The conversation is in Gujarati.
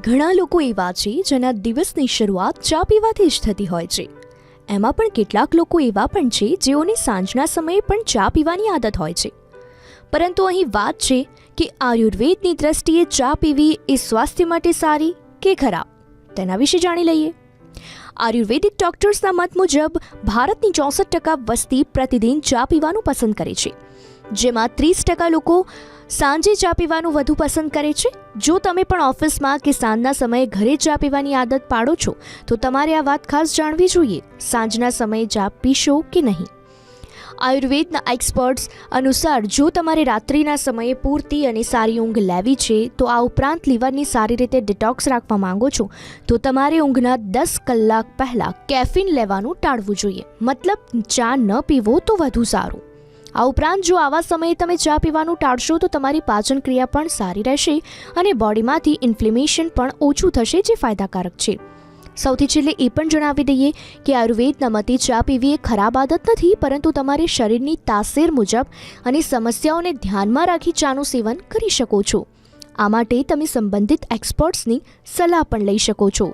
ઘણા લોકો એવા છે જેના દિવસની શરૂઆત ચા પીવાથી જ થતી હોય છે. એમાં પણ કેટલાક લોકો એવા પણ છે જેઓની સાંજના સમયે પણ ચા પીવાની આદત હોય છે. પરંતુ અહીં વાત છે કે આયુર્વેદની દ્રષ્ટિએ ચા પીવી એ સ્વાસ્થ્ય માટે સારી કે ખરાબ? તેના વિશે જાણી લઈએ. આયુર્વેદિક ડોક્ટર્સના મત મુજબ, ભારતની ચોસઠ ટકા વસ્તી પ્રતિદિન ચા પીવાનું પસંદ કરે છે. જેમાં ત્રીસ ટકા લોકો સાંજે ચા પીવાનું વધુ પસંદ કરે છે. જો તમે પણ ઓફિસમાં કે સાંજના સમયે ઘરે ચા પીવાની આદત પાડો છો, તો તમારે આ વાત ખાસ જાણવી જોઈએ, સાંજના સમયે ચા પીશો કે નહીં. આયુર્વેદના એક્સપર્ટ્સ અનુસાર, જો તમારે રાત્રિના સમયે પૂરતી અને સારી ઊંઘ લેવી છે, તો આ ઉપરાંત લીવરની સારી રીતે ડિટોક્સ રાખવા માંગો છો, તો તમારે ઊંઘના દસ કલાક પહેલાં કેફીન લેવાનું ટાળવું જોઈએ. મતલબ, ચા ન પીવો તો વધુ સારું. આ ઉપરાંત જો આવા સમયે તમે ચા પીવાનું ટાળશો તો તમારી પાચન ક્રિયા પણ સારી રહેશે અને બોડીમાંથી ઇન્ફ્લેમેશન પણ ઓછું થશે જે ફાયદાકારક છે. સૌથી છેલ્લે એ પણ જણાવી દઈએ કે આયુર્વેદના મતે ચા પીવી એ ખરાબ આદત નથી, પરંતુ તમારે શરીરની તાસીર મુજબ અને સમસ્યાઓને ધ્યાનમાં રાખી ચાનું સેવન કરી શકો છો. આ માટે તમે સંબંધિત એક્સપર્ટ્સની સલાહ પણ લઈ શકો છો.